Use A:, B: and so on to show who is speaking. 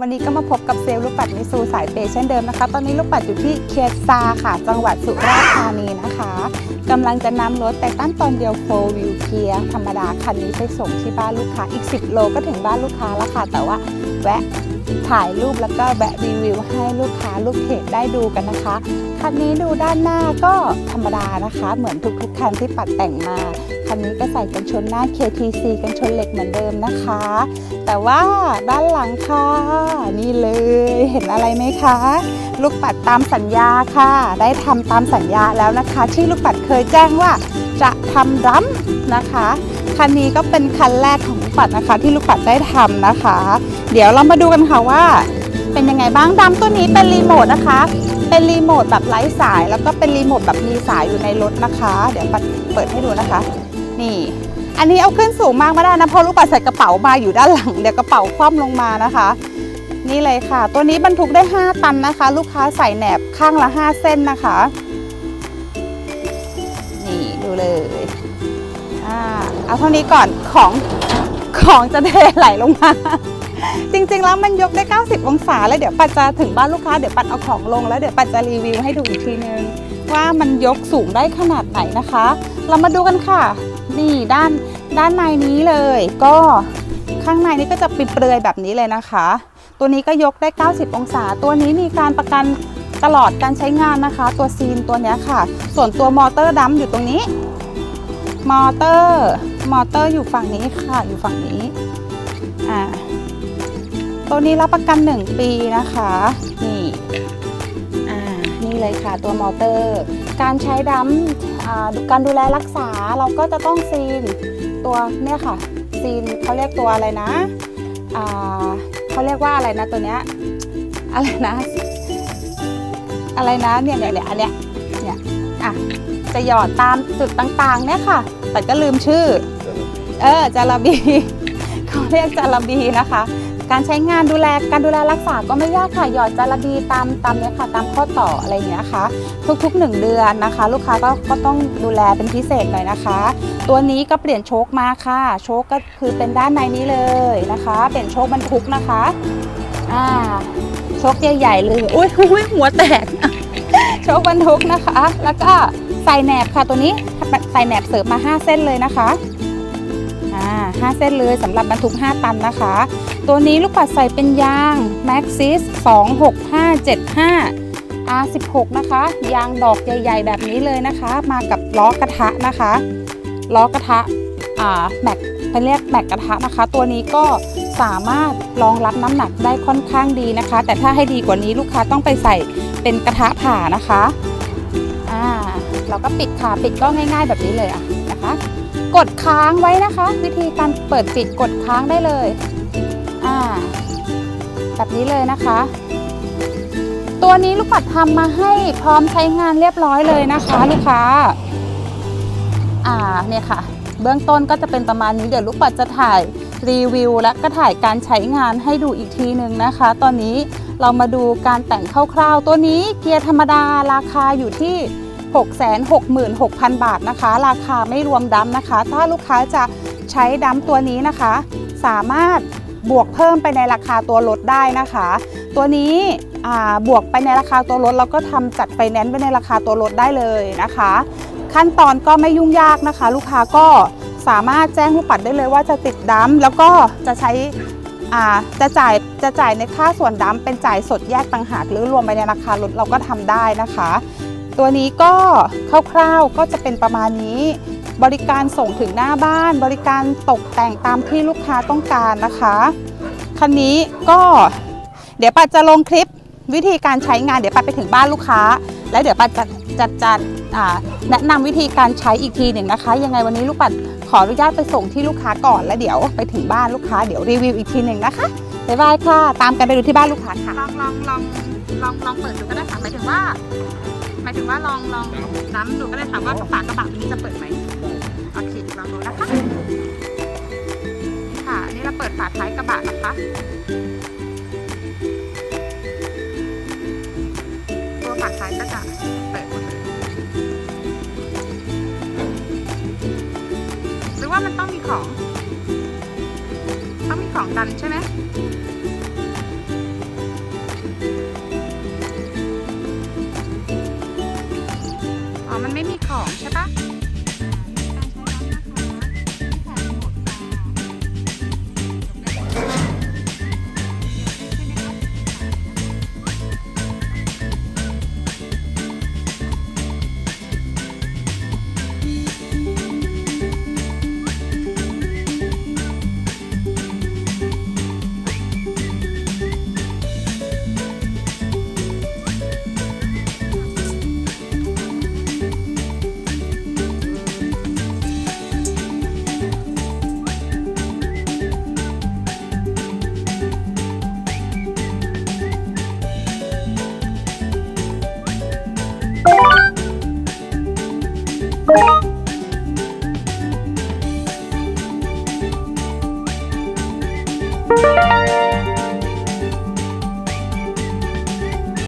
A: วันนี้ก็มาพบกับเซลล์ลูกปัดมิซูสายเปเช่นเดิมนะคะ ตอนนี้ลูกปัดอยู่ที่เคียซาค่ะ จังหวัดสุราษฎร์ธานีนะคะกำลังจะนำรถแต่ตั้งตอนเดียวโฟวิวเคียธรรมดาคันนี้ไปส่งที่บ้านลูกค้าอีก 10 โลก็ถึงบ้านลูกค้าแล้วค่ะ แต่ว่าแวะ ถ่ายรูปแล้วก็แวะรีวิวให้ลูกค้าลูกเพจได้ดูกันนะคะ คันนี้ดูด้านหน้าก็ธรรมดานะคะ เหมือนทุกๆคันที่ปัดแต่งมา คันนี้ก็ใส่กันชนหน้า KTC กันชนเหล็กเหมือนเดิมนะคะ แต่ว่าด้านหลังค่ะนี่เลยเห็นอะไรไหมคะ ลูกปัดตามสัญญาค่ะ ได้ทำตามสัญญาแล้วนะคะ ที่ลูกปัดเคยแจ้งว่าจะทำรัมนะคะ คันนี้ก็เป็นคันแรกของ ปัดนะคะ ที่ลูกปัดได้ทำนะคะ เดี๋ยวเรามาดูกันค่ะว่า เป็นยังไงบ้างดัมตัวนี้เป็นรีโมทนะคะ เป็นรีโมทแบบไร้สาย แล้วก็เป็นรีโมทแบบมีสายอยู่ในรถนะคะ เดี๋ยวปัดเปิดให้ดูนะคะ นี่ อันนี้เอาขึ้นสูงมากไม่ได้นะเพราะลูกปัดใส่กระเป๋ามาอยู่ด้านหลังเดี๋ยวกระเป๋าคว่ำลงมานะคะนี่เลยค่ะ ตัวนี้บรรทุกได้ 5 ตันนะคะ ลูกค้าใส่แหนบข้างละ 5 เส้นนะคะ นี่ดูเลย อ่า เอาเท่านี้ก่อนของ ของจะเทไหลลงมา จริงๆแล้วมันยกได้ 90 องศาแล้วเดี๋ยวปัดจะถึงบ้านลูกค้าเดี๋ยวปัดเอาของลงแล้วเดี๋ยวปัดจะรีวิวให้ดูอีกทีนึง ว่ามันยกสูงได้ขนาดไหนนะคะ เรามาดูกันค่ะ นี่ด้านด้านในนี้เลย ก็ข้างในนี้ก็จะปิดเปลือยแบบนี้เลยนะคะ ตัวนี้ก็ยกได้ 90 องศา ตัวนี้มีการประกันตลอดการใช้งานนะคะ ตัวซีนตัวนี้ค่ะ ส่วนตัวมอเตอร์ดัมอยู่ตรงนี้ มอเตอร์ มอเตอร์อยู่ฝั่งนี้ค่ะ อยู่ฝั่งนี้ อ่า ตัวนี้รับประกัน 1 ปีนะคะ นี่ อ่า นี่เลยค่ะตัวมอเตอร์ การใช้ดัมอ่าการดูแลรักษาเราก็จะต้องซีนตัวเนี่ยค่ะ ซีนเขาเรียกตัวอะไรนะ อ่าเขาเรียกว่าอะไรนะตัวเนี้ย อะไรนะ อะไรนะเนี่ยเนี่ยเนี่ยอันเนี้ย เนี่ย อะ จะหยอดตามจุดต่างๆเนี่ยค่ะ แต่ก็ลืมชื่อ เออจาระบีเขาเรียกจาระบีนะคะ การใช้งานดูแลการดูแลรักษาก็ไม่ยากค่ะหยอดจาระบีตามตามเนี้ยค่ะ ตามข้อต่ออะไรอย่างเงี้ยค่ะ ทุกๆ 1 เดือนนะคะ ลูกค้าก็ก็ต้องดูแลเป็นพิเศษหน่อยนะคะ ตัวนี้ก็เปลี่ยนโชคมาค่ะ โชคก็คือเป็นด้านในนี้เลยนะคะ เปลี่ยนโชคบรรทุกนะคะอ่าโชคใหญ่ๆเลยอุ้ยอุ้ยหัวแตก โชคบรรทุกนะคะ แล้วก็ใส่แหนบค่ะตัวนี้ใส่แหนบเสริมมา 5 เส้นเลยนะคะอ่าห้าเส้นเลยสำหรับบรรทุก 5 ตันนะคะ ตัวนี้ลูกปัดใส่เป็นยาง Maxxis 26575 R16 นะคะ ยางดอกใหญ่ ๆ แบบนี้เลยนะคะ มากับล้อกระทะนะคะล้อกระทะอ่าแม็กเป็นเรียกแม็กกระทะนะคะ ตัวนี้ก็สามารถรองรับน้ำหนักได้ค่อนข้างดีนะคะ แต่ถ้าให้ดีกว่านี้ลูกค้าต้องไปใส่ เป็นกระทะผ่านะคะอ่าเราก็ปิดค่ะปิดก็ง่าย ๆ แบบนี้เลยอะนะคะ กดค้างไว้นะคะ วิธีการเปิดปิดกดค้างได้เลยอ่าแบบนี้เลยนะคะ ตัวนี้ลูกปัดทำมาให้พร้อมใช้งานเรียบร้อยเลยนะคะลูกค้าอ่าเนี่ยค่ะ เบื้องต้นก็จะเป็นประมาณนี้เดี๋ยวลูกปัดจะถ่าย รีวิวและก็ถ่ายการใช้งานให้ดูอีกทีหนึ่งนะคะ ตอนนี้เรามาดูการแต่งคร่าวๆ ตัวนี้เกียร์ธรรมดาราคาอยู่ที่ 666,000 บาทนะคะ ราคาไม่รวมดัมนะคะ ถ้าลูกค้าจะใช้ดัมตัวนี้นะคะ สามารถบวกเพิ่มไปในราคาตัวรถได้นะคะ ตัวนี้บวกไปในราคาตัวรถ แล้วก็ทำจัดไฟแนนซ์ไปในราคาตัวรถได้เลยนะคะ ขั้นตอนก็ไม่ยุ่งยากนะคะ ลูกค้าก็ สามารถแจ้งลูกปัดได้เลยว่าจะติดดัมแล้วก็จะใช้อ่าจะจ่ายจะจ่ายในค่าส่วนดัมเป็นจ่ายสดแยกต่างหากหรือรวมไปในราคารถเราก็ทำได้นะคะ ตัวนี้ก็คร่าวๆก็จะเป็นประมาณนี้ บริการส่งถึงหน้าบ้าน บริการตกแต่งตามที่ลูกค้าต้องการนะคะคันนี้ก็เดี๋ยวปัดจะลงคลิปวิธีการใช้งานเดี๋ยวปัดไปถึงบ้านลูกค้า แล้วเดี๋ยวปัดจะจะจะอ่าแนะนำวิธีการใช้อีกทีหนึ่งนะคะ ยังไงวันนี้ลูกปัด ขออนุญาตไปส่งที่ลูกค้าก่อนแล้วเดี๋ยวไปถึงบ้านลูกค้าเดี๋ยวรีวิวอีกทีหนึ่งนะคะบ๊ายบายค่ะ ตามกันไปดูที่บ้านลูกค้าค่ะ ลองลองลองลองลองเปิดดูก็ได้ค่ะหมายถึงว่าหมายถึงว่าลองลองน้ำดูก็ได้ค่ะว่าฝากระบะนี้จะเปิดไหมโอเคลองดูนะคะ ค่ะอันนี้เราเปิดฝาท้ายกระบะนะคะตัวฝาท้ายก็จะ หรือว่ามันต้องมีของต้องมีของดันใช่ไหม you